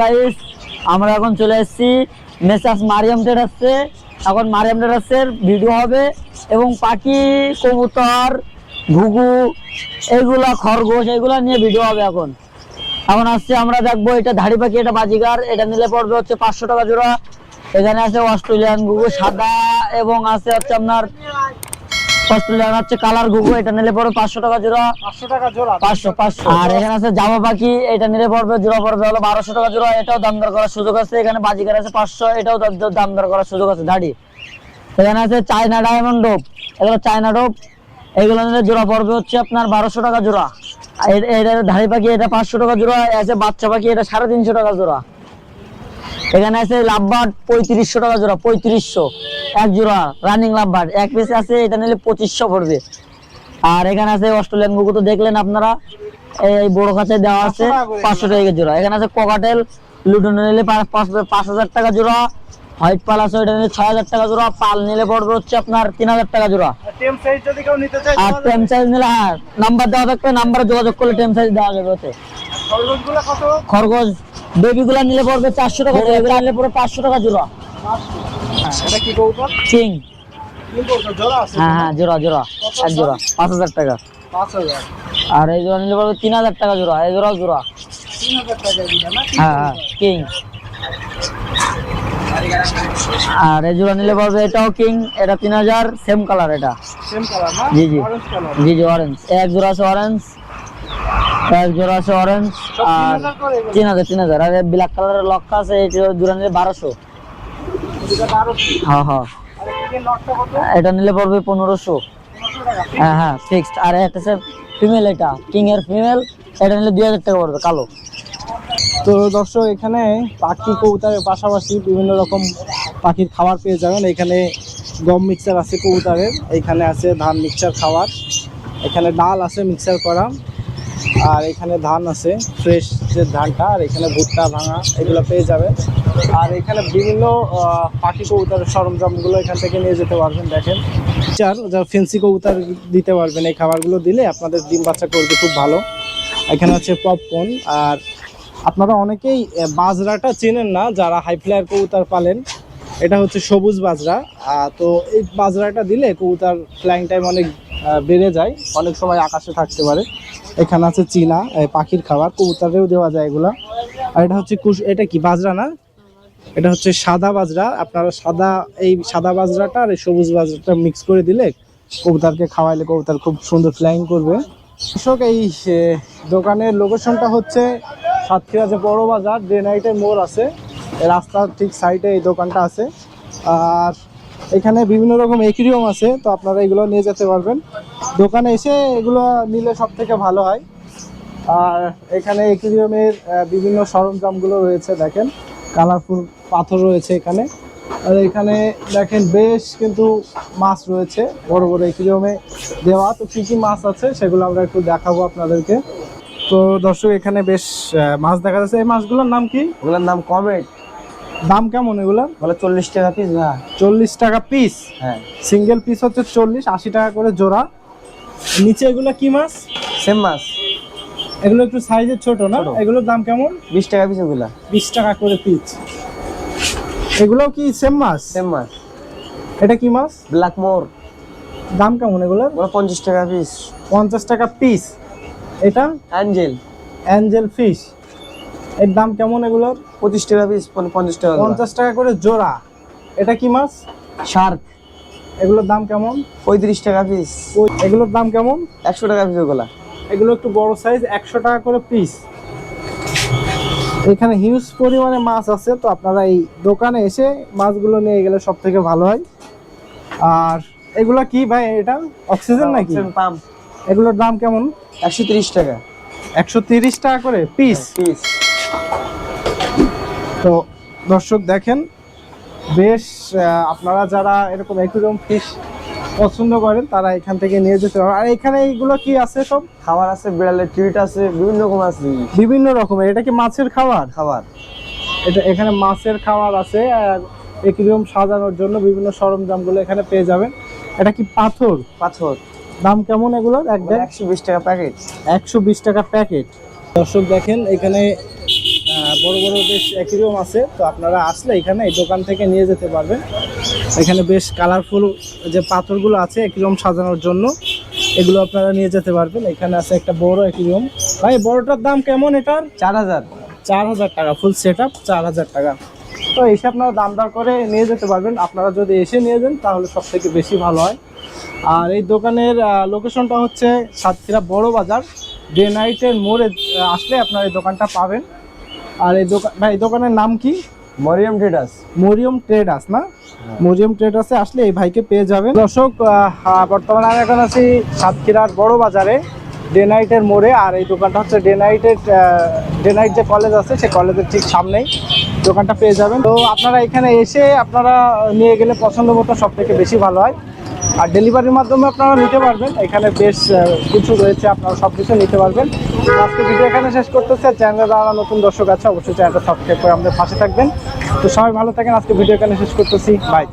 Guys আমরা এখন চলে এসেছি মেসাস মারিয়াম টেরাসে। এখন মারিয়াম টেরাসের ভিডিও হবে এবং পাখি, কবুতর, ঘুঘু, এগুলা, খরগোশ, এগুলা নিয়ে ভিডিও হবে এখন। এখন আসছে আমরা দেখব এটা ধাড়ি পাখি, এটা বাজিগার, এটা নিলে পড়বে হচ্ছে পাঁচশো টাকা জোড়া। এখানে আছে অস্ট্রেলিয়ান ঘুঘু, সাদা, এবং আছে হচ্ছে আপনার অস্ট্রেলিয়ান হচ্ছে কালার ঘুঘু এটা নিলে পড়বে পাঁচশো টাকা জোড়া। পাঁচশো টাকা জোড়া। পাঁচশো পাঁচশো। আর এখানে আছে জামা পাখি এটা নিলে পড়বে জোড়া পড়বে হলো বারোশো টাকা জোড়া এটাও দাম দর করার সুযোগ আছে। এখানে বাজিকার আছে পাঁচশো এটাও দাম- দাম দর করার সুযোগ আছে দাড়ি এখানে আছে চায়না ডায়মন্ড ডোপ। এগুলো চায়না ডোপ। এগুলো নিলে জোড়া পড়বে হচ্ছে আপনার বারোশো টাকা জোড়া। এটা ধাড়ি পাখি এটা পাঁচশো টাকা জোড়া। আছে বাচ্চা পাখি এটা সাড়ে তিনশো টাকা জোড়া। এখানে আছে লাভবার্ড পঁয়ত্রিশশো টাকা জোড়া পঁয়ত্রিশশো। এক জোড়া রানিং লাভবার্ড এক পিস আছে এটা নিলে পঁচিশশো পড়বে। আর এখানে আছে অস্ট্রেলিয়ান গুগু তো দেখলেন আপনারা এই বড় কাছে দেওয়া আছে পাঁচশো টাকা জোড়া। এখানে আছে কোকাটেল লুটন নিলে পাঁচ- হাজার টাকা জোড়া হোয়াইট পাল আছে ওইটা নিলে ছয় হাজার টাকা জোড়া পাল নিলে পড়বে হচ্ছে আপনার তিন হাজার টাকা জোড়া। আর টেম সাইজ নিলে হ্যাঁ নাম্বার দেওয়া থাকবে নাম্বারে যোগাযোগ করলে টেম সাইজ দেওয়া যাবে ওতে। খরগোশ বেবি গুলা নিলে পড়বে চারশো টাকা জোড়া নিলে পড়বে পাঁচশো টাকা জোড়া। এটা কি কবুতর হ্যাঁ হ্যাঁ জোড়া জোড়া। এক জোড়া? পাঁচ হাজার টাকা। আর এই জোড়া নিলে পড়বে তিন হাজার টাকা জোড়া এই জোড়াও জোড়া। হ্যাঁ হ্যাঁ কিং। আর এই জোড়া নিলে এটাও কিং এটা তিন হাজার সেম কালার এটা। জি, জি। জি জি অরেঞ্জ এক জোড়া আছে অরেঞ্জ এক জোড়া আছে অরেঞ্জ আর 3000 করে এগুলো? তিন হাজার তিন হাজার। আর ব্ল্যাক কালারের লক্কা আছে এই জোড়া নিলে বারোশো। হ্যাঁ হ্যাঁ। এটা নিলে পড়বে পনেরোশো। হ্যাঁ হ্যাঁ ফিক্সড আর একটা স্যার ফিমেল এটা কিং এর ফিমেল এটা নিলে দুই হাজার টাকা পড়বে, কালো। তো দর্শক, এখানে পাখি কবুতরের পাশাপাশি বিভিন্ন রকম পাখির খাবার পেয়ে যাবেন। এখানে গম মিক্সার আছে কবুতরের, এখানে আছে ধান মিক্সার খাবার, এখানে ডাল আছে মিক্সার করা, আর এখানে ধান আছে ফ্রেশ যে ধানটা, আর এখানে ভুট্টা, ভাঙা, এগুলো পেয়ে যাবেন। আর এখানে বিভিন্ন পাখি কবুতরের সরঞ্জামগুলো এখান থেকে নিয়ে যেতে পারবেন, দেখেন। চার যা ফেন্সি কবুতর দিতে পারবেন এই খাবারগুলো দিলে আপনাদের ডিম বাচ্চা করবে খুব ভালো। এখানে আছে পপকর্ন, আর আপনারা অনেকেই বাজরাটা চেনেন না, যারা হাই ফ্লায়ার কবুতর পালেন। এটা হচ্ছে সবুজ বাজরা তো এই বাজরাটা দিলে কবুতর ফ্লাইং টাইম অনেক বেড়ে যায়, অনেক সময় আকাশে থাকতে পারে। এখানে আছে চীনা পাখির খাবার, কবুতরেও দেওয়া যায় এগুলা। আর এটা হচ্ছে কুশ, এটা কি বাজরা না? এটা হচ্ছে সাদা বাজরা। আপনারা সাদা, এই সাদা বাজরাটা আর এই সবুজ বাজরাটা মিক্স করে দিলে কবুতরকে খাওয়াইলে কবুতর খুব সুন্দর ফ্লাইং করবে। দর্শক, এই দোকানের লোকেশনটা হচ্ছে সাতক্ষীরা যে বড় বাজার ডে নাইটের মোড় আছে। রাস্তার ঠিক সাইডে এই দোকানটা আছে। আর এখানে বিভিন্ন রকম একুরিয়াম আছে, তো আপনারা এগুলো নিয়ে যেতে পারবেন। দোকানে এসে এগুলো নিলে সব থেকে ভালো হয়। আর এখানে একুরিয়ামের বিভিন্ন সরঞ্জামগুলো রয়েছে, দেখেন। কালারফুল পাথর রয়েছে এখানে। আর এখানে দেখেন বেশ কিন্তু মাছ রয়েছে বড় বড় একুরিয়ামে দেওয়া। তো কী কী মাছ আছে সেগুলো আমরা একটু দেখাবো আপনাদেরকে। তো দর্শক এখানে বেশ মাছ দেখা যাচ্ছে। এই মাছগুলোর নাম কি? ওগুলোর নাম কমেট। দাম কেমন এগুলো? বলে চল্লিশ টাকা পিস না। চল্লিশ টাকা পিস হ্যাঁ। সিঙ্গেল পিস হচ্ছে চল্লিশ আশি টাকা করে জোড়া। নিচে এগুলো কি মাছ? সেম মাছ। এগুলো একটু সাইজের ছোট না? এগুলোর দাম কেমন? বিশ টাকা পিস এগুলো। বিশ টাকা করে পিস এগুলো কি সেম মাছ? সেম মাছ। এটা কি মাছ? ব্ল্যাক মোর দাম কেমন এগুলোর ওগুলো পঞ্চাশ টাকা পিস পঞ্চাশ টাকা পিস এটা? অ্যাঞ্জেল অ্যাঞ্জেল ফিশ এর দাম কেমন এগুলোর? পঁচিশ টাকা পিস পঞ্চাশ টাকা। পঞ্চাশ টাকা করে জোড়া। এটা কি মাছ? শার্ক এগুলোর দাম কেমন? পঁয়ত্রিশ টাকা পিস এগুলোর দাম কেমন? একশো টাকা পিস ওগুলা। এগুলো একটু বড় সাইজ একশো টাকা করে পিস এখানে হিউজ পরিমাণে মাছ আছে তো আপনারা এই দোকানে এসে মাছগুলো নিয়ে গেলে সব থেকে ভালো হয়। আর এগুলো কি ভাই এটা? অক্সিজেন নাকি? পাম্প। এগুলোর দাম কেমন? একশো তিরিশ টাকা। একশো তিরিশ টাকা করে পিস পিস তো দর্শক দেখেন বেশ আপনারা যারা এরকম একুরিয়াম ফিশ পছন্দ করেন তারা এখান থেকে নিয়ে যেতে পারেন আর এখানে এইগুলো কি আছে সব? খাবার আছে বিড়ালের ট্রিট আছে বিভিন্ন রকম আছে। বিভিন্ন রকমের। এটা কি মাছের খাবার? খাবার। এটা এখানে মাছের খাবার আছে আর একুরিয়াম সাজানোর জন্য বিভিন্ন সরঞ্জামগুলো এখানে পেয়ে যাবেন। এটা কি পাথর? পাথর। দাম কেমন এগুলোর? এক ব্যাগ একশো বিশ টাকা প্যাকেট। একশো বিশ টাকা প্যাকেট। দর্শক দেখেন এখানে বড় বড় বেশ অ্যাকুরিয়াম আছে। তো আপনারা আসলে এখানে এই দোকান থেকে নিয়ে যেতে পারবেন। এখানে বেশ কালারফুল যে পাথরগুলো আছে অ্যাকুরিয়াম সাজানোর জন্য এগুলো আপনারা নিয়ে যেতে পারবেন। এখানে আছে একটা বড় অ্যাকুরিয়াম ভাই বড়টার দাম কেমন এটার? চার হাজার। চার হাজার টাকা ফুল সেট আপ চার হাজার টাকা। তো এসে আপনারা দাম দর করে নিয়ে যেতে পারবেন। আপনারা যদি এসে নিয়ে যান তাহলে সব থেকে বেশি ভালো হয়। আর এই দোকানের লোকেশনটা হচ্ছে সাতক্ষীরা বড় বাজার। ডে নাইটের মোড়ে আসলে আপনারা এই দোকানটা পাবেন। আর এই দোকান ভাই এই দোকানের নাম কি? মরিয়াম ট্রেডার্স মরিয়ম ট্রেডার্স না? মরিয়ম ট্রেডার্সে আসলে এই ভাইকে পেয়ে যাবেন। দর্শক বর্তমানে আমি এখন আছি সাতক্ষীরার বড় বাজারে ডে নাইটের মোড়ে আর এই দোকানটা হচ্ছে ডে নাইটের ডে নাইট যে কলেজ আছে সেই কলেজের ঠিক সামনেই দোকানটা পেয়ে যাবেন। তো আপনারা এখানে এসে আপনারা নিয়ে গেলে পছন্দ মতো সব থেকে বেশি ভালো হয়। আর ডেলিভারির মাধ্যমে আপনারা নিতে পারবেন। এখানে বেশ কিছু রয়েছে আপনারা সব কিছু নিতে পারবেন। আজকে ভিডিও এখানে শেষ করতেছে। চ্যানেলে যারা নতুন দর্শক আছে, অবশ্যই চ্যানেলটা সাবস্ক্রাইব করে আমাদের পাশে থাকবেন। তো সবাই ভালো থাকেন। আজকে ভিডিও এখানে শেষ করতেছি। বাই